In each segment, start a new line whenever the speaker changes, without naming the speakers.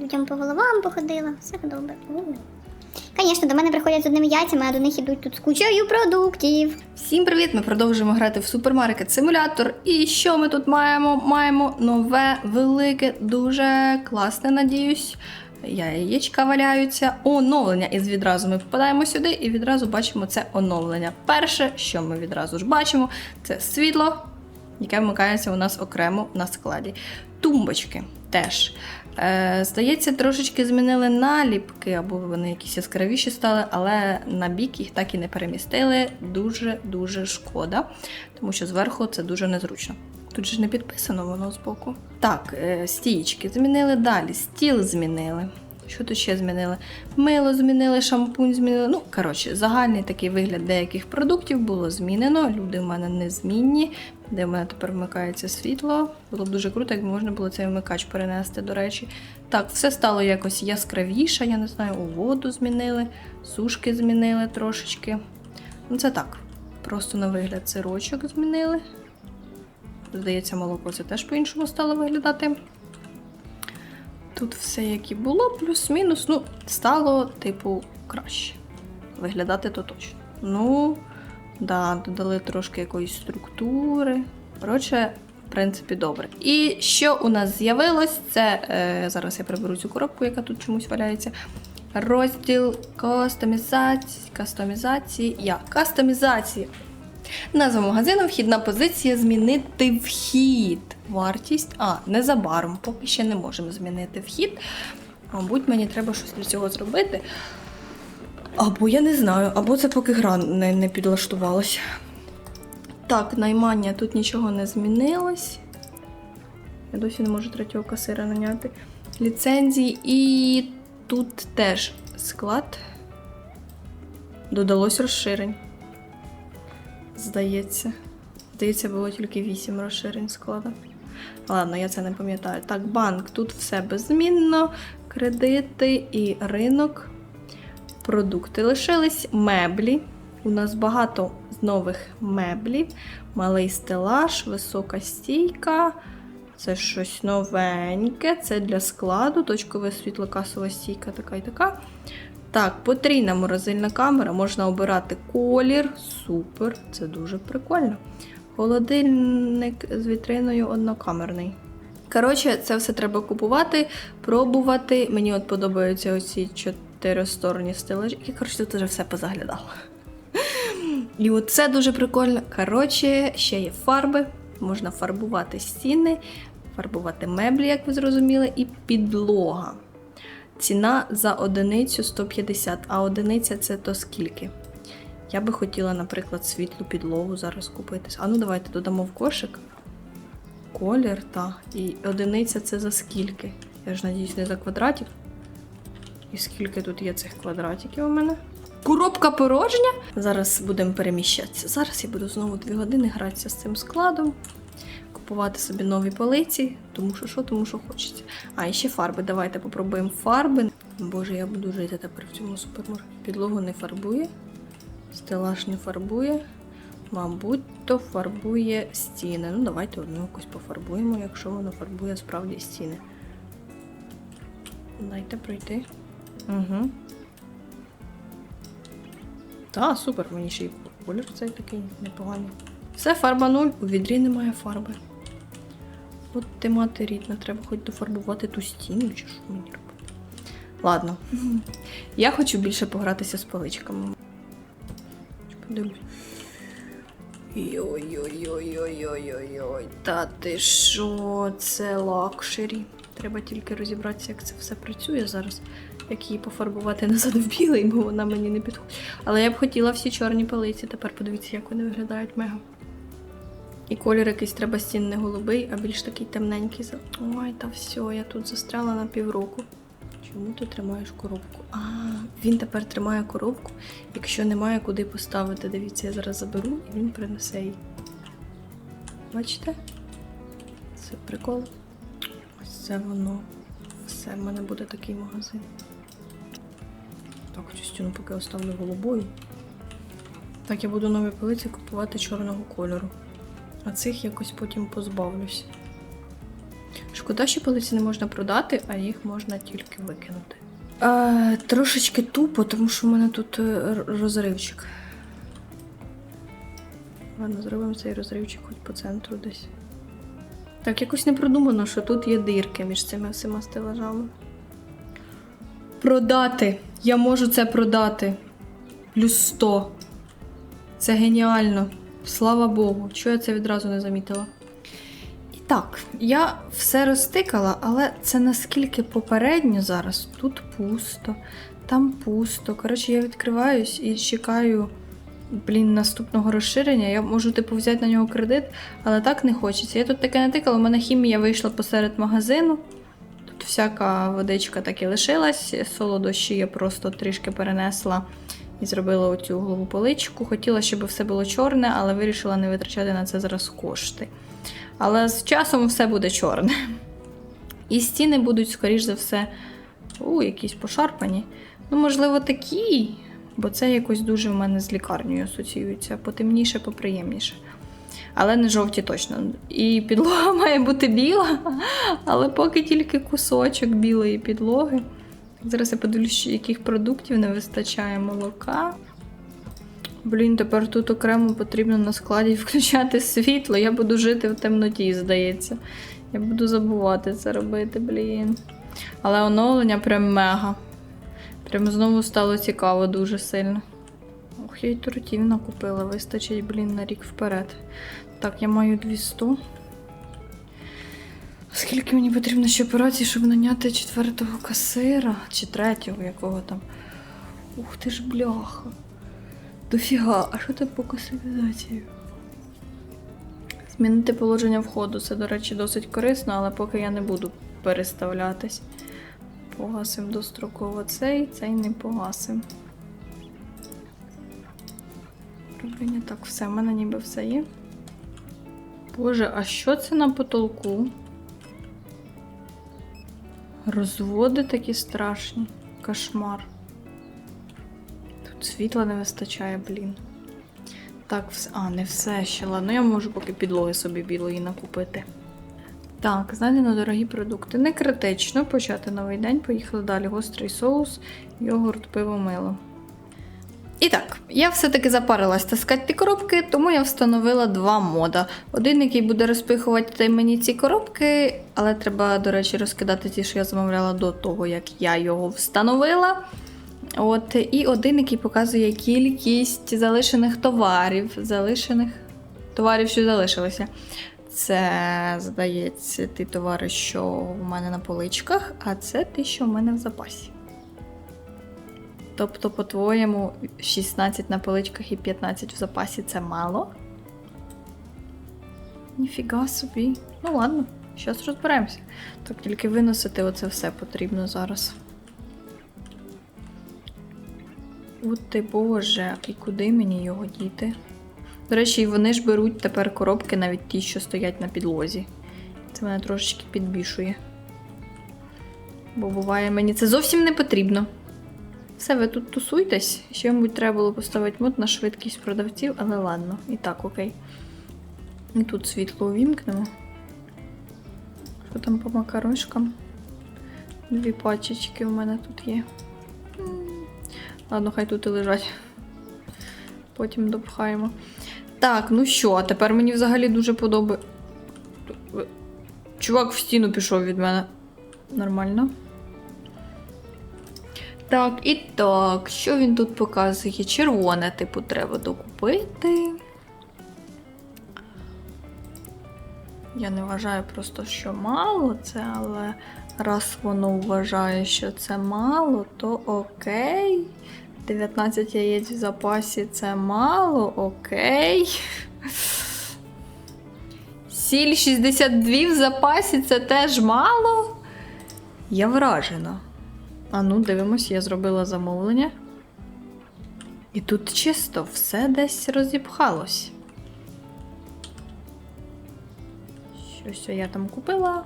людям по головам походила, все добре. Звісно, до мене приходять з одними яйцями, а до них ідуть тут з кучею продуктів.
Всім привіт! Ми продовжуємо грати в супермаркет симулятор. І що ми тут маємо? Маємо нове, велике, дуже класне, надіюсь. Яєчка валяються. Оновлення. І відразу ми попадаємо сюди і відразу бачимо це оновлення. Перше, що ми відразу ж бачимо, це світло, яке вмикається у нас окремо на складі. Тумбочки теж. Е, здається, трошечки змінили наліпки, або вони якісь яскравіші стали, але на бік їх так і не перемістили. Дуже-дуже шкода, тому що зверху це дуже незручно. Тут же не підписано воно збоку. Так, е, стієчки змінили далі, стіл змінили. Що тут ще змінили? Мило змінили, шампунь змінили. Ну, коротше, загальний такий вигляд деяких продуктів було змінено. Люди в мене незмінні, де в мене тепер вмикається світло. Було б дуже круто, якби можна було цей вмикач перенести, до речі. Так, все стало якось яскравіше, я не знаю, у воду змінили, сушки змінили трошечки. Ну, це так. Просто на вигляд сирочок змінили. Здається, молоко це теж по-іншому стало виглядати. Тут все як і було, плюс-мінус. Ну, стало, типу, краще. Виглядати то точно. Ну, да, додали трошки якоїсь структури. Коротше, в принципі, добре. І що у нас з'явилось? Це е, зараз я приберу цю коробку, яка тут чомусь валяється. Розділ кастомізації. Кастомізації. Я. Кастомізації. Назва магазину вхідна позиція змінити вхід. Вартість. А, незабаром, поки ще не можемо змінити вхід. Мабуть, мені треба щось для цього зробити. Або я не знаю, або це поки гра не, не підлаштувалась. Так, наймання тут нічого не змінилось. Я досі не можу третього касира наняти. Ліцензії і тут теж склад. Додалось розширень. Здається. Здається, було тільки 8 розширень складу. Ладно, я це не пам'ятаю. Так, банк, тут все беззмінно. Кредити і ринок. Продукти лишились. Меблі. У нас багато нових меблів. Малий стелаж, висока стійка. Це щось новеньке. Це для складу. Точкове світло, касова стійка, така і така. Так, потрійна морозильна камера, можна обирати колір. Супер, це дуже прикольно. Холодильник з вітриною однокамерний. Коротше, це все треба купувати, пробувати. Мені от подобаються оці чотиристоронні стелажі. Я, коротше, тут вже все позаглядала. І от це дуже прикольно. Коротше, ще є фарби. Можна фарбувати стіни, фарбувати меблі, як ви зрозуміли, і підлога. Ціна за одиницю 150, а одиниця це то скільки? Я би хотіла, наприклад, світлу підлогу зараз купити. А ну давайте додамо в кошик. Колір, та. І одиниця це за скільки? Я ж надіюсь, не за квадратів. І скільки тут є цих квадратиків у мене? Коробка порожня. Зараз будемо переміщатися. Зараз я буду знову 2 години гратися з цим складом, купувати собі нові полиці, тому що що, тому що хочеться. А, і ще фарби. Давайте попробуємо фарби. Боже, я буду жити тепер в цьому супермаркеті. Підлогу не фарбує, стелаж не фарбує. Мабуть, то фарбує стіни. Ну, давайте одну якусь пофарбуємо, якщо воно фарбує справді стіни. Дайте пройти. Угу. Та, супер, мені ще й колір цей такий непоганий. Все, фарба 0, у відрі немає фарби. От ти мати рідна, треба хоч дофарбувати ту стіну, чи що мені робити. Ладно. Я хочу більше погратися з паличками. Подивлюсь. Йой-йой-йой-йой-йой-йой. Та ти що, це лакшері. Треба тільки розібратися, як це все працює зараз. Як її пофарбувати назад в білий, бо вона мені не підходить. Але я б хотіла всі чорні палиці. Тепер подивіться, як вони виглядають мега. І колір якийсь треба стін не голубий, а більш такий темненький. Ой, та все, я тут застряла на півроку. Чому ти тримаєш коробку? А, він тепер тримає коробку, якщо немає куди поставити. Дивіться, я зараз заберу і він принесе її. Бачите? Це прикол. Ось це воно. Все, в мене буде такий магазин. Так, цю стіну поки оставлю голубою. Так, я буду нові полиці купувати чорного кольору. А цих якось потім позбавлюсь. Шкода, що полиці не можна продати, а їх можна тільки викинути. Е, трошечки тупо, тому що в мене тут е, розривчик. Ладно, зробимо цей розривчик хоч по центру десь. Так, якось не продумано, що тут є дирки між цими всіма стелажами. Продати! Я можу це продати. Плюс 100. Це геніально. Слава Богу. Чого я це відразу не замітила? І так, я все розтикала, але це наскільки попередньо зараз. Тут пусто, там пусто. Коротше, я відкриваюсь і чекаю, блін, наступного розширення. Я можу, типу, взяти на нього кредит, але так не хочеться. Я тут таке натикала, у мене хімія вийшла посеред магазину. Всяка водичка так і лишилась. Солодощі я просто трішки перенесла і зробила оцю голову поличку. Хотіла, щоб все було чорне, але вирішила не витрачати на це зараз кошти. Але з часом все буде чорне. І стіни будуть, скоріш за все, у, якісь пошарпані. Ну, можливо, такі, бо це якось дуже в мене з лікарнею асоціюється. Потемніше, поприємніше. Але не жовті точно. І підлога має бути біла, але поки тільки кусочок білої підлоги. Зараз я подивлюсь, яких продуктів не вистачає молока. Блін, тепер тут окремо потрібно на складі включати світло. Я буду жити в темноті, здається. Я буду забувати це робити, блін. Але оновлення прям мега. Прям знову стало цікаво дуже сильно. Ох, я й тортів накупила, вистачить, блін, на рік вперед. Так, я маю 200. Скільки мені потрібно ще операцій, щоб наняти четвертого касира чи третього, якого там. Ух ти ж бляха. Дофіга, а що це по касивізації? Змінити положення входу. Це, до речі, досить корисно, але поки я не буду переставлятись. Погасим достроково цей, цей не погасим. Роблення так, все, в мене ніби все є. Боже, а що це на потолку? Розводи такі страшні. Кошмар. Тут світла не вистачає, блін. Так, все. А, не все ще. Ладно, я можу поки підлоги собі білої накупити. Так, знайдено дорогі продукти. Не критично почати новий день. Поїхали далі. Гострий соус, йогурт, пиво, мило. І так, я все-таки запарилась таскати ті коробки, тому я встановила два мода. Один, який буде розпихувати мені ці коробки, але треба, до речі, розкидати ті, що я замовляла до того, як я його встановила. От, і один, який показує кількість залишених товарів, залишених товарів, що залишилися. Це, здається, ті товари, що в мене на поличках, а це ті, що в мене в запасі. Тобто, по-твоєму, 16 на поличках і 15 в запасі це мало? Ніфіга собі. Ну ладно, зараз розберемося. Так, тільки виносити оце все потрібно зараз. От ти боже, і куди мені його діти? До речі, вони ж беруть тепер коробки, навіть ті, що стоять на підлозі. Це мене трошечки підбішує. Бо буває, мені це зовсім не потрібно. Все, ви тут тусуйтесь. Ще, мабуть, треба було поставити мод на швидкість продавців, але ладно, і так, окей. І тут світло увімкнемо. Що там по макарошкам? Дві пачечки у мене тут є. Ладно, хай тут і лежать. Потім допхаємо. Так, ну що, а тепер мені взагалі дуже подобається. Чувак в стіну пішов від мене. Нормально. Так, і так, що він тут показує? Червоне, типу, треба докупити. Я не вважаю просто, що мало це, але раз воно вважає, що це мало, то окей. 19 яєць в запасі це мало, окей. Сіль 62 в запасі це теж мало. Я вражена. А ну, дивимось, я зробила замовлення. І тут чисто все десь розіпхалось. Щось я там купила.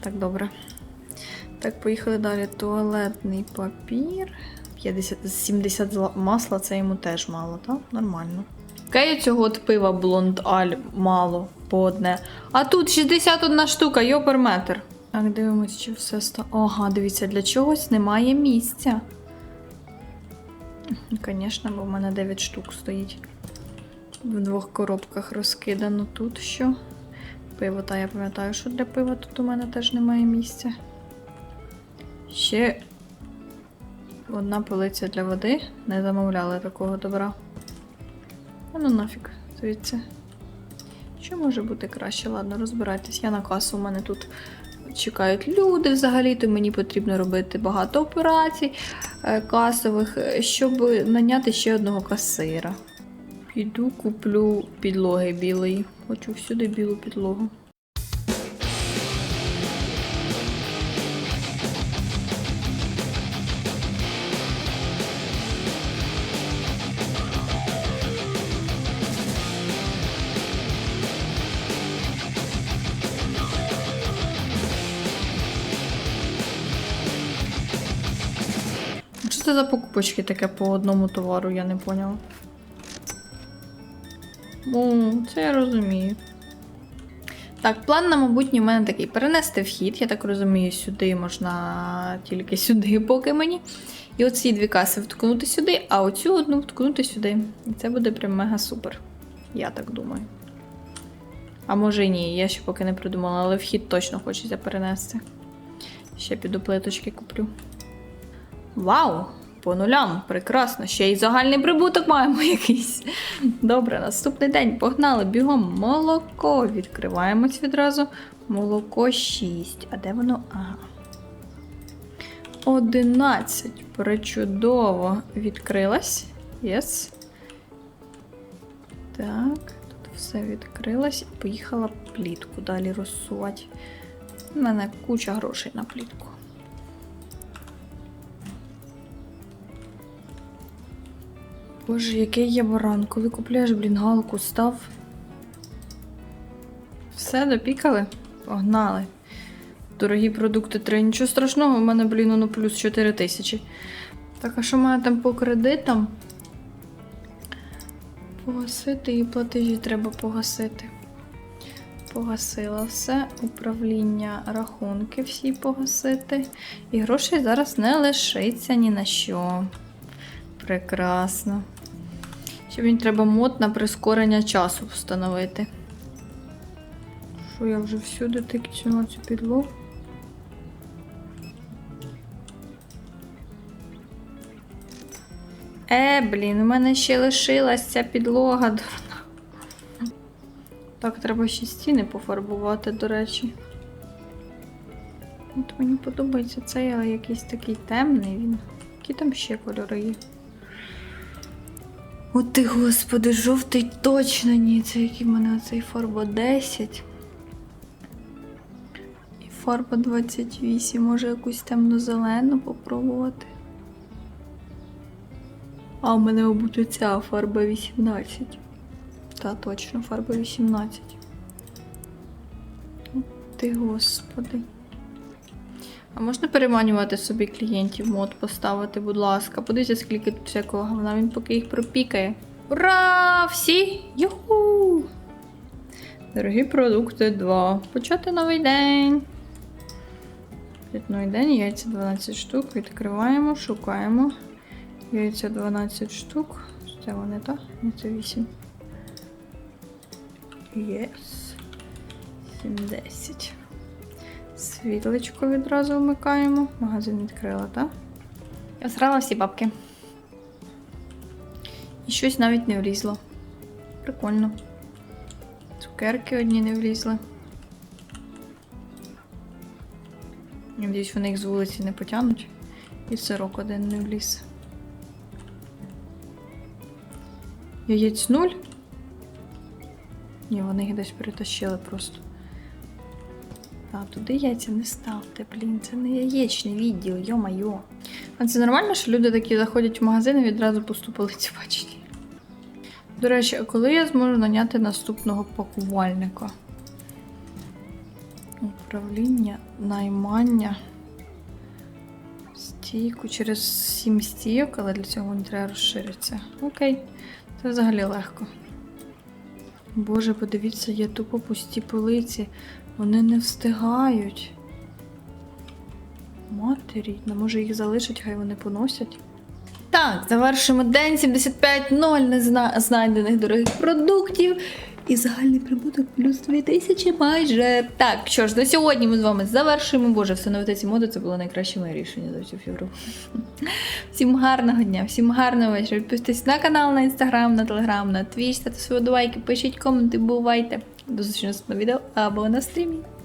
Так, добре. Так, поїхали далі. Туалетний папір. 50, 70 зла- масла це йому теж мало, так? Нормально. Кею цього от пива блонд аль мало по одне. А тут 61 штука, йоперметр. Так, дивимось, чи все ста. Ага, дивіться, для чогось немає місця. Звісно, бо в мене 9 штук стоїть. В двох коробках розкидано тут що. Пиво, та я пам'ятаю, що для пива тут у мене теж немає місця. Ще одна полиця для води. Не замовляли такого добра. А ну нафіг, звідси. Що може бути краще? Ладно, розбирайтесь. Я на касу, у мене тут чекають люди взагалі, то мені потрібно робити багато операцій е, касових, щоб наняти ще одного касира. Піду куплю підлоги білої. Хочу всюди білу підлогу. За покупочки таке по одному товару, я не поняла. О, це я розумію. Так, план на майбутнє в мене такий: перенести вхід, я так розумію, сюди можна тільки сюди, поки мені. І оці дві каси вткнути сюди, а оцю одну вткнути сюди. І це буде прям мега супер. Я так думаю. А може і ні, я ще поки не придумала, але вхід точно хочеться перенести. Ще піду плиточки куплю. Вау! По нулям, прекрасно. Ще й загальний прибуток маємо якийсь. Добре, наступний день. Погнали бігом. Молоко. Відкриваємось відразу. Молоко 6. А де воно? Ага. 11. Пречудово. Відкрилась. Єс. Так, тут все відкрилось. Поїхала плітку далі розсувати. У мене куча грошей на плітку. Боже, який я баран. Коли купляєш, блін, галку став. Все, допікали? Погнали. Дорогі продукти три. Нічого страшного, у мене, блін, воно плюс 4 тисячі. Так, а що мене там по кредитам? Погасити і платежі треба погасити. Погасила все. Управління рахунки всі погасити. І грошей зараз не лишиться ні на що. Прекрасно. Ще мені треба мод на прискорення часу встановити. Що я вже всюди тикчила цю підлогу? Е, блін, у мене ще лишилась ця підлога дурна. Так, треба ще стіни пофарбувати, до речі. От мені подобається цей, але якийсь такий темний він. Які там ще кольори є? От ти, господи, жовтий точно ні. Це який в мене оцей фарба 10. І фарба 28. Може якусь темно-зелену попробувати. А у мене, мабуть, оця фарба 18. Та точно, фарба 18. От ти, господи. А можна переманювати собі клієнтів, мод поставити, будь ласка. Подивіться, скільки тут всякого говна, він поки їх пропікає. Ура! Всі! Юху! Дорогі продукти 2. Почати новий день. Новий день, яйця 12 штук. Відкриваємо, шукаємо. Яйця 12 штук. Це вони, так? Ні, це 8. Єс. 70. Світлечко відразу вмикаємо. Магазин відкрила, так? Я зрала всі бабки. І щось навіть не влізло. Прикольно. Цукерки одні не влізли. Надіюсь, вони їх з вулиці не потягнуть. І сирок один не вліз. Яєць нуль? Ні, вони їх десь перетащили просто. А туди яйця не ставте, блін, це не яєчний відділ, йо-майо. А це нормально, що люди такі заходять в магазин і відразу поступили ці бачення. До речі, а коли я зможу наняти наступного пакувальника? Управління, наймання. Стійку через 7 стійок, але для цього не треба розширитися. Окей, це взагалі легко. Боже, подивіться, є тупо пусті полиці. Вони не встигають. Матері, не може їх залишить, хай вони поносять. Так, завершуємо день 75.0 незна- знайдених дорогих продуктів. І загальний прибуток плюс 2000 майже. Так, що ж, на сьогодні ми з вами завершуємо. Боже, встановити ці моди це було найкраще моє рішення за всю фігуру. Всім гарного дня, всім гарного вечора. Підписуйтесь на канал, на інстаграм, на телеграм, на твіч, ставте свої лайки, пишіть коменти, бувайте. До зустрічі на наступному відео або на стрімі.